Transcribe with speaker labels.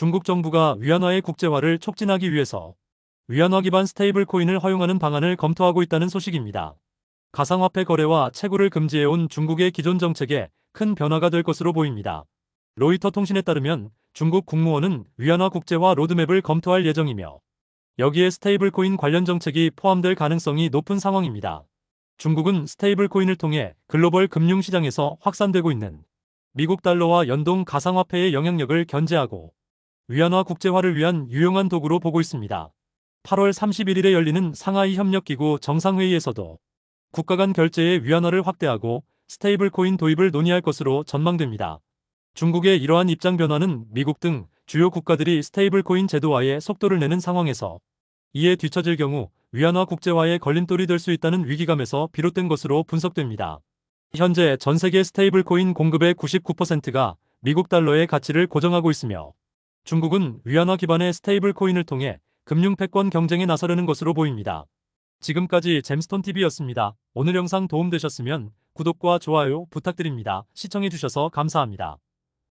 Speaker 1: 중국 정부가 위안화의 국제화를 촉진하기 위해서 위안화 기반 스테이블 코인을 허용하는 방안을 검토하고 있다는 소식입니다. 가상화폐 거래와 채굴을 금지해온 중국의 기존 정책에 큰 변화가 될 것으로 보입니다. 로이터 통신에 따르면 중국 국무원은 위안화 국제화 로드맵을 검토할 예정이며 여기에 스테이블 코인 관련 정책이 포함될 가능성이 높은 상황입니다. 중국은 스테이블 코인을 통해 글로벌 금융시장에서 확산되고 있는 미국 달러와 연동 가상화폐의 영향력을 견제하고 위안화 국제화를 위한 유용한 도구로 보고 있습니다. 8월 31일에 열리는 상하이 협력기구 정상회의에서도 국가 간 결제의 위안화를 확대하고 스테이블 코인 도입을 논의할 것으로 전망됩니다. 중국의 이러한 입장 변화는 미국 등 주요 국가들이 스테이블 코인 제도화에 속도를 내는 상황에서 이에 뒤처질 경우 위안화 국제화에 걸림돌이 될 수 있다는 위기감에서 비롯된 것으로 분석됩니다. 현재 전 세계 스테이블 코인 공급의 99%가 미국 달러의 가치를 고정하고 있으며 중국은 위안화 기반의 스테이블 코인을 통해 금융 패권 경쟁에 나서려는 것으로 보입니다. 지금까지 잼스톤TV였습니다. 오늘 영상 도움되셨으면 구독과 좋아요 부탁드립니다. 시청해주셔서 감사합니다.